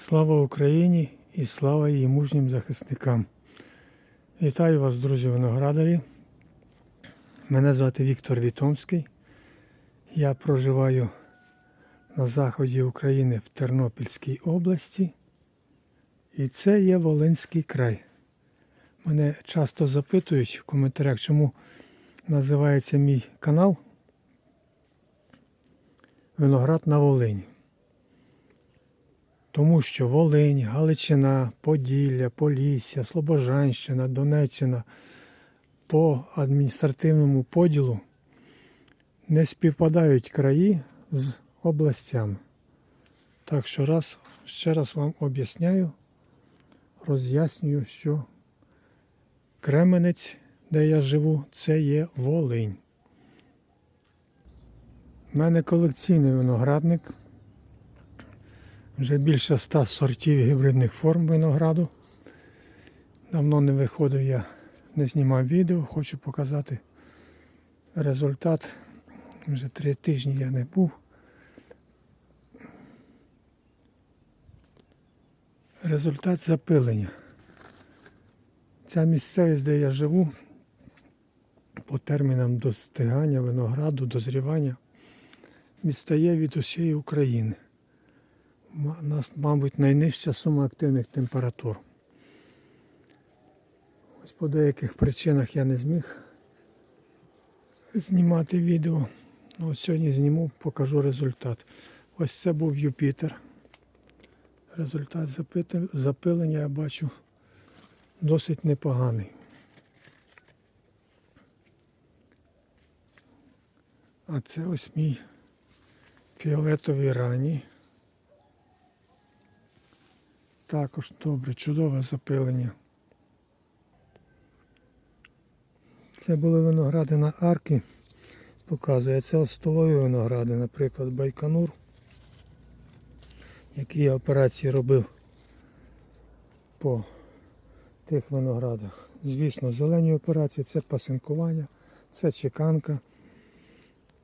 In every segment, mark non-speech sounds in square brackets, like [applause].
Слава Україні і слава її мужнім захисникам. Вітаю вас, друзі виноградарі. Мене звати Віктор Вітомський. Я проживаю на заході України в Тернопільській області. І це є Волинський край. Мене часто запитують в коментарях, чому називається мій канал Виноград на Волині. Тому що Волинь, Галичина, Поділля, Полісся, Слобожанщина, Донеччина по адміністративному поділу не співпадають краї з областями. Так що раз, ще раз вам об'ясняю, роз'яснюю, що Кременець, де я живу, це є Волинь. У мене колекційний виноградник. Вже більше ста сортів гібридних форм винограду. Давно не виходив я, не знімав відео, хочу показати результат. Вже три тижні я не був. Результат запилення. Ця місцевість, де я живу, по термінам достигання винограду, дозрівання, відстає від усієї України. Нас, мабуть, найнижча сума активних температур. Ось по деяких причинах я не зміг знімати відео. Ну, от сьогодні зніму, покажу результат. Ось це був Юпітер. Результат запилення я бачу досить непоганий. А це ось мій фіолетовий ранній. Також добре, чудове запилення. Це були виногради на арки. Показує, це от столові виногради, наприклад, Байконур, які я операції робив по тих виноградах. Звісно, зелені операції це пасинкування, це чеканка.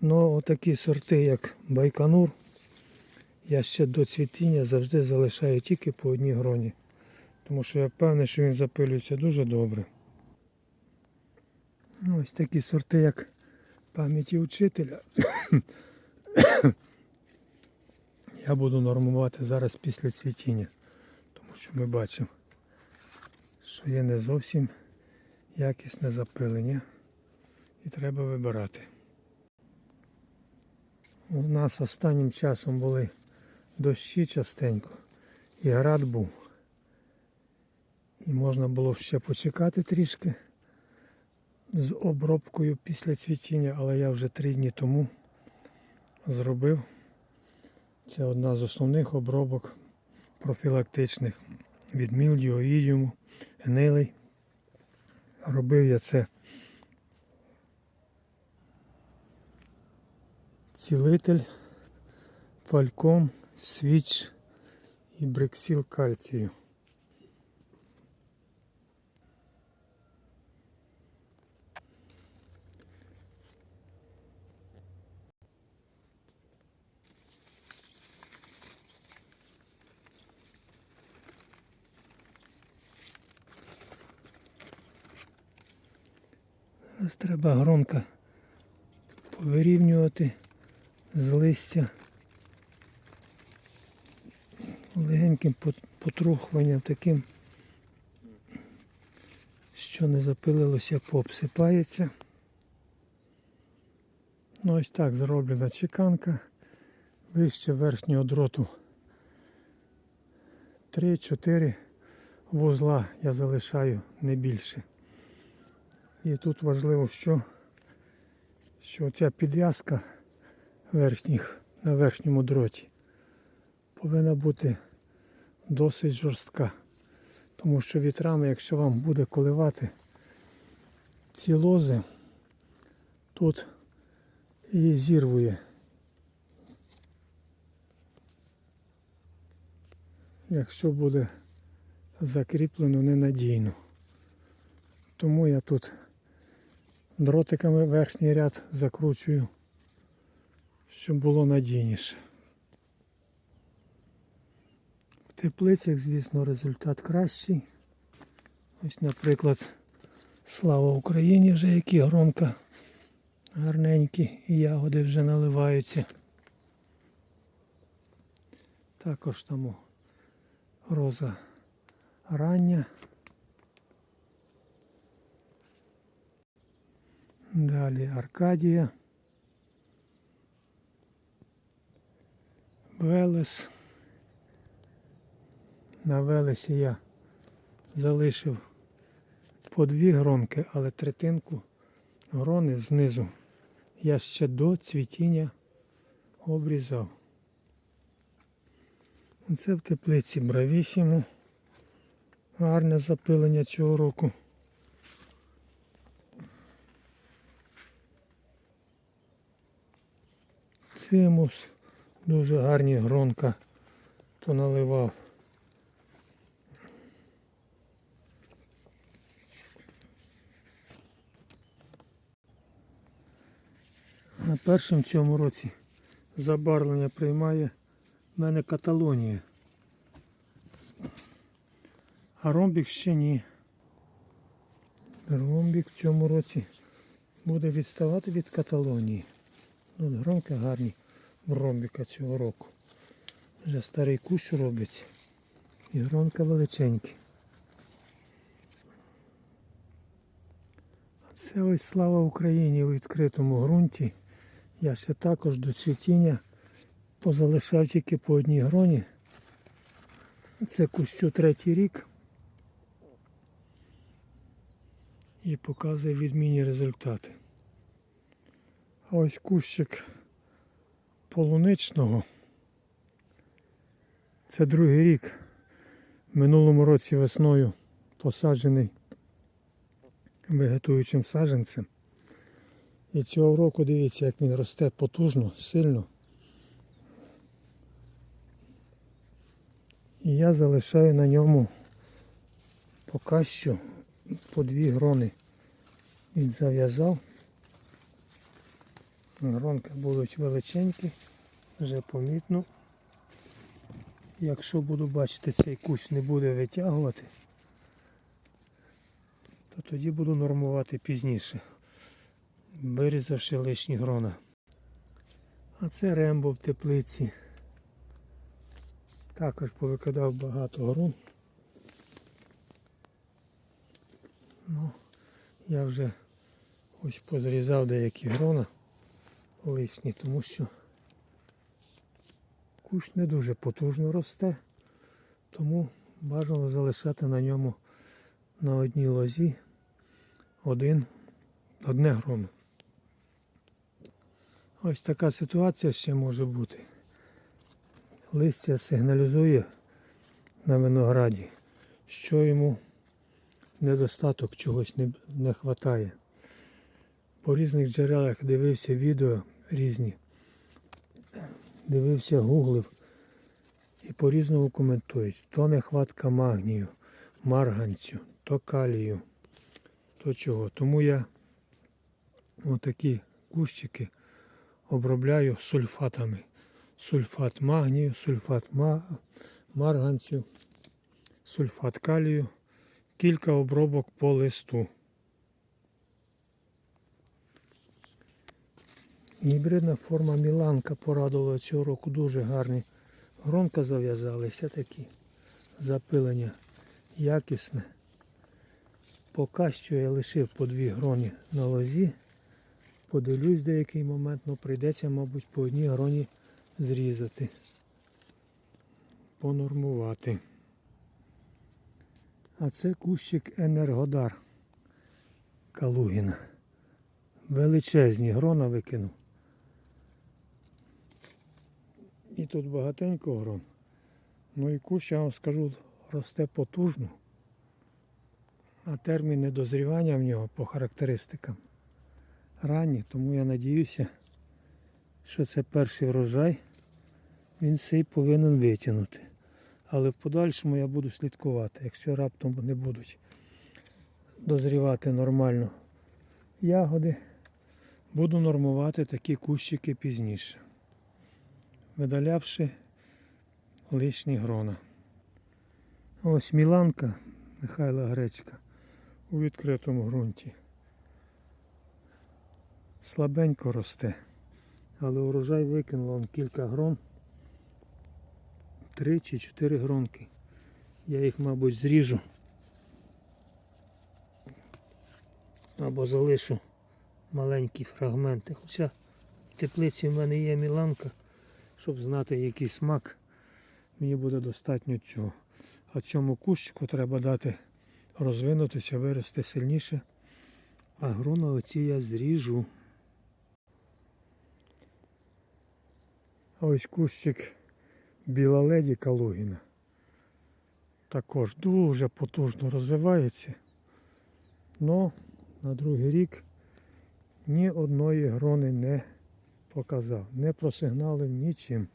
Ну, отакі сорти, як Байконур, я ще до цвітіння завжди залишаю тільки по одній гроні. Тому що я впевнений, що він запилюється дуже добре. Ну, Ось такі сорти, як пам'яті учителя. [coughs] я буду нормувати зараз після цвітіння. Тому що ми бачимо, що є не зовсім якісне запилення. І треба вибирати. У нас останнім часом були дощі частенько і град був. І можна було ще почекати трішки з обробкою після цвітіння, але я вже три дні тому зробив. Це одна з основних обробок профілактичних від мілдію, оїдіуму, гнилий. Робив я це цілитель, фальком, свіч і брексіл кальцію. Зараз треба громко повирівнювати з листя пот- потрухуванням таким, що не запилилося, пообсипається. Ну ось так зроблена чеканка вище верхнього дроту. 3-4 вузла я залишаю не більше. І тут важливо, що, що ця підв'язка верхніх, на верхньому дроті повинна бути досить жорстка. Тому що вітрами, якщо вам буде коливати ці лози, тут її зірвує. Якщо буде закріплено ненадійно. Тому я тут дротиками верхній ряд закручую, щоб було надійніше. Теплицях, звісно, результат кращий. Ось, наприклад, слава Україні вже які громка гарненькі і ягоди вже наливаються. Також тому роза рання. Далі Аркадія. Велес. На Велесі я залишив по дві гронки, але третинку грони знизу я ще до цвітіння обрізав. Це в теплиці Бравісіму. Гарне запилення цього року. Цимус. Дуже гарні гронка поналивав. А першим в цьому році забарвлення приймає в мене Каталонія. А ромбік ще ні. Ромбік в цьому році буде відставати від Каталонії. От громки гарні ромбіка цього року. Вже старий кущ робиться. І гронка величенькі. А це ось слава Україні у відкритому ґрунті. Я ще також до цвітіння позалишав тільки по одній гроні. Це кущу третій рік. І показує відмінні результати. А ось кущик полуничного. Це другий рік. Минулому році весною посаджений вегетуючим саджанцем. І цього року дивіться, як він росте потужно, сильно. І я залишаю на ньому поки що по дві грони. Він зав'язав. Гронки будуть величенькі, вже помітно. Якщо буду бачити, цей кущ не буде витягувати, то тоді буду нормувати пізніше, вирізавши лишні грона. А це рембо в теплиці. Також повикидав багато грон. Ну, я вже ось позрізав деякі грона лишні, тому що кущ не дуже потужно росте, тому бажано залишати на ньому на одній лозі один, одне гроно. Ось така ситуація ще може бути. Листя сигналізує на винограді, що йому недостаток чогось не, не вистачає. По різних джерелах дивився відео різні, дивився гуглив і по-різному коментують. То нехватка магнію, марганцю, то калію, то чого. Тому я отакі кущики обробляю сульфатами. Сульфат магнію, сульфат ма- марганцю, сульфат калію, кілька обробок по листу. Гібридна форма Міланка порадувала цього року дуже гарні. Гронка зав'язалися такі. Запилення якісне. Поки що я лишив по дві гроні на лозі. Подивлюсь деякий момент, ну прийдеться, мабуть, по одній гроні зрізати. Понормувати. А це кущик Енергодар Калугіна. Величезні грона викинув. І тут багатенько грон. Ну і кущ, я вам скажу, росте потужно. А терміни дозрівання в нього по характеристикам ранні, тому я надіюся, що це перший врожай. Він цей повинен витягнути. Але в подальшому я буду слідкувати, якщо раптом не будуть дозрівати нормально ягоди, буду нормувати такі кущики пізніше, видалявши лишні грона. Ось Міланка Михайла Гречка у відкритому ґрунті. Слабенько росте, але урожай викинуло он кілька грон. Три чи чотири гронки. Я їх, мабуть, зріжу. Або залишу маленькі фрагменти. Хоча в теплиці в мене є міланка, щоб знати, який смак, мені буде достатньо цього. А цьому кущику треба дати розвинутися, вирости сильніше. А грона оці я зріжу. Ось кущик біла леді Калугіна. Також дуже потужно розвивається. Но на другий рік ні одної грони не показав, не просигналив нічим.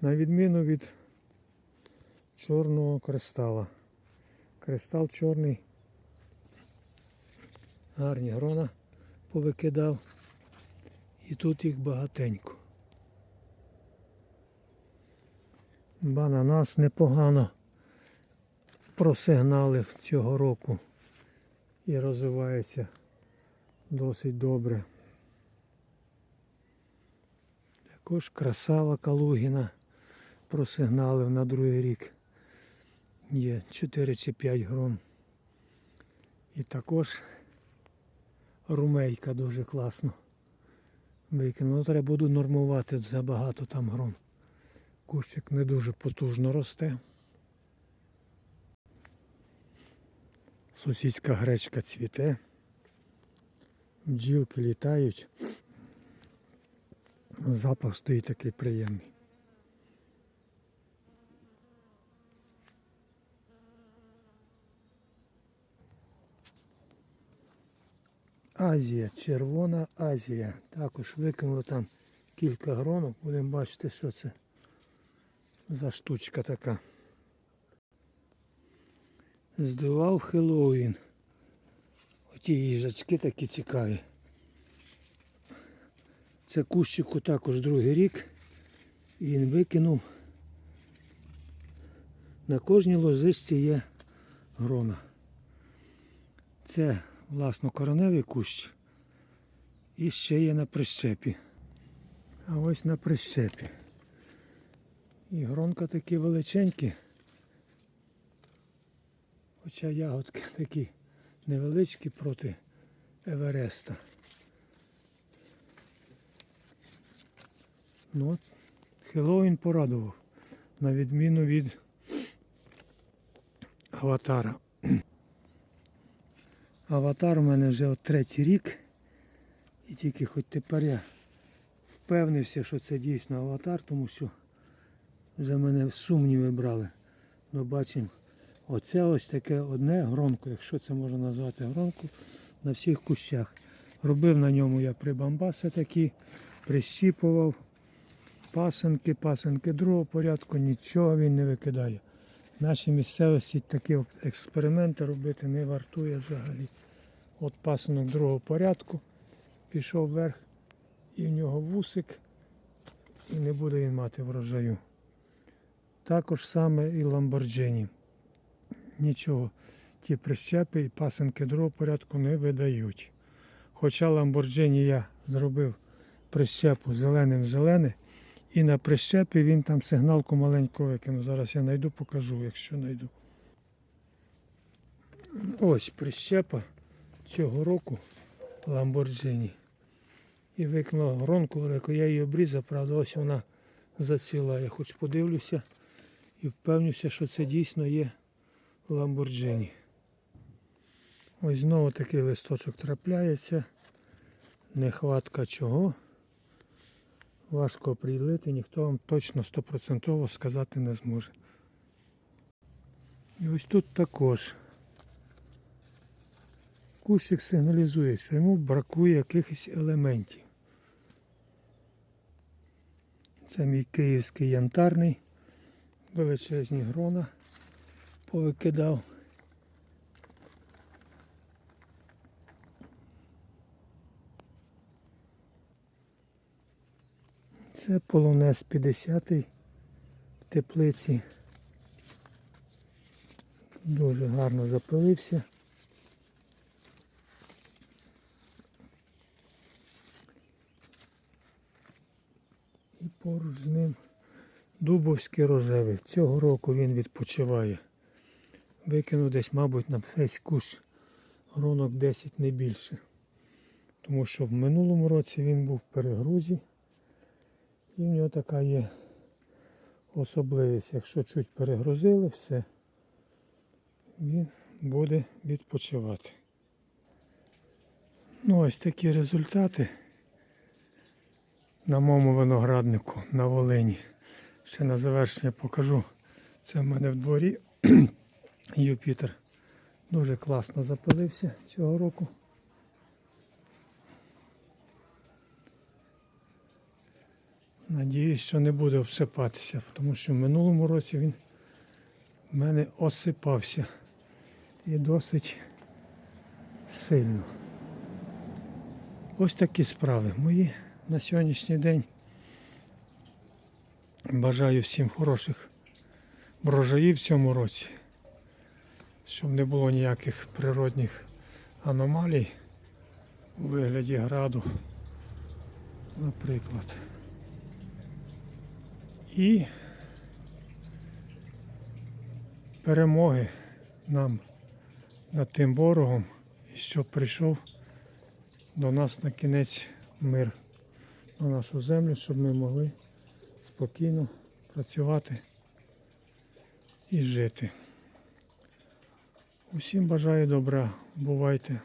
На відміну від чорного кристала. Кристал чорний. Гарні грона повикидав. І тут їх багатенько. Бананас непогано просигналив цього року і розвивається досить добре. Також красава Калугіна просигналив на другий рік. Є 4 чи 5 грон. І також румейка дуже класно. Викинув. Ну, треба буду нормувати забагато там грон. Кущик не дуже потужно росте. Сусідська гречка цвіте. Бджілки літають. Запах стоїть такий приємний. Азія, червона Азія. Також викинуло там кілька гронок. Будемо бачити, що це за штучка така. Здивав Хеллоуін. Оті їжачки такі цікаві. Це кущику також другий рік. І він викинув. На кожній лозичці є грона. Це власно короневий кущ. І ще є на прищепі. А ось на прищепі. І гронка такі величенькі. Хоча ягодки такі невеличкі проти Евереста. Ну от Хеллоуін порадував, на відміну від аватара. Аватар у мене вже от третій рік. І тільки хоч тепер я впевнився, що це дійсно аватар, тому що вже мене сумніви брали. Ну бачимо, оце ось таке одне гронко, якщо це можна назвати гронку, на всіх кущах. Робив на ньому я прибамбаси такі, прищіпував пасенки, пасенки другого порядку, нічого він не викидає. В нашій місцевості такі експерименти робити не вартує взагалі. От пасенок другого порядку пішов вверх і в нього вусик, і не буде він мати врожаю. Також саме і Ламборджині. Нічого, ті прищепи і пасенки другого порядку не видають. Хоча Ламборджині я зробив прищепу зеленим-зелене, і на прищепі він там сигналку маленьку викинув. Зараз я знайду, покажу, якщо знайду. Ось прищепа цього року Ламборджині. І викинула гронку велику, я її обрізав, правда, ось вона заціла. Я хоч подивлюся і впевнюся, що це дійсно є Ламборджині. Ось знову такий листочок трапляється. Нехватка чого. Важко прилити, ніхто вам точно стопроцентово сказати не зможе. І ось тут також кущик сигналізує, що йому бракує якихось елементів. Це мій київський янтарний, величезні грона повикидав. Це полонез 50 в теплиці. Дуже гарно запилився. І поруч з ним Дубовський рожевий. Цього року він відпочиває. Викинув десь, мабуть, на весь кущ гронок 10 не більше. Тому що в минулому році він був в перегрузі. І в нього така є особливість. Якщо чуть перегрузили, все, він буде відпочивати. Ну, ось такі результати на моєму винограднику на Волині. Ще на завершення покажу. Це в мене в дворі [clears throat] Юпітер. Дуже класно запилився цього року. Надіюсь, що не буде всипатися, тому що в минулому році він в мене осипався і досить сильно. Ось такі справи мої на сьогоднішній день. Бажаю всім хороших врожаїв в цьому році, щоб не було ніяких природних аномалій у вигляді граду, наприклад. І перемоги нам над тим ворогом, і щоб прийшов до нас на кінець мир на нашу землю, щоб ми могли спокійно працювати і жити. Усім бажаю добра, бувайте.